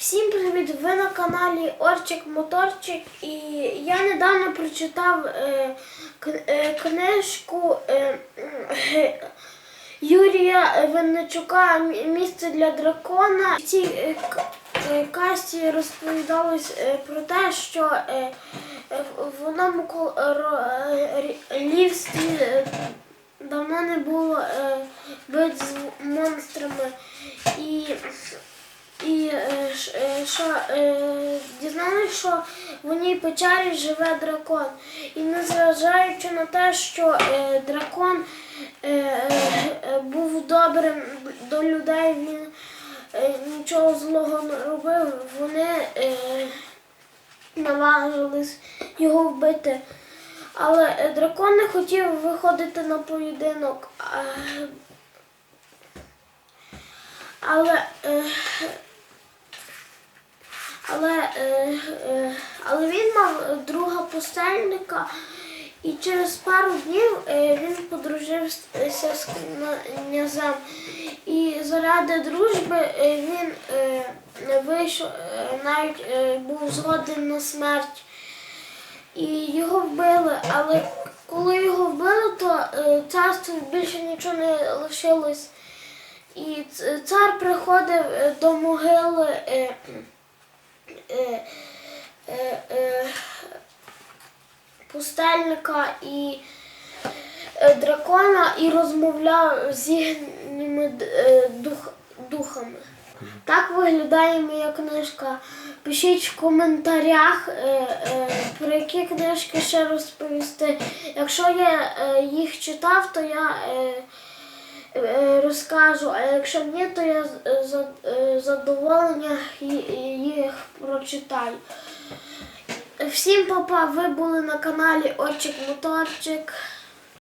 Всім привіт! Ви на каналі Орчик Моторчик і я недавно прочитав е, е, книжку е, е, Юрія Винничука Місце для дракона. В цій е, е, касті розповідалось е, про те, що е, е, в одному королівстві е, давно не було е, бит з монстрами. І і е, ш- е, що е, дізналися, що в одній печері живе дракон. І незважаючи на те, що е, дракон е, е, був добрим до людей, він е, нічого злого не робив, вони е, наважились його вбити. Але е, дракон не хотів виходити на поєдинок. Але е, але, е, е, але він мав друга пустельника, і через пару днів е, він подружився з князем. І заради дружби він вийшов, навіть був згоден на смерть. І його вбили, але коли його вбили, то царству більше нічого не лишилось. І цар приходив до могили. Е, е, пустельника і е, дракона і розмовляв з їхніми дух, духами. Так виглядає моя книжка. Пишіть в коментарях, про які книжки ще розповісти. Якщо я їх читав, то я розкажу, а якщо ні, то я з е, за- е, задоволення їх прочитаю. Всім папа, ви були на каналі Очик Моторчик.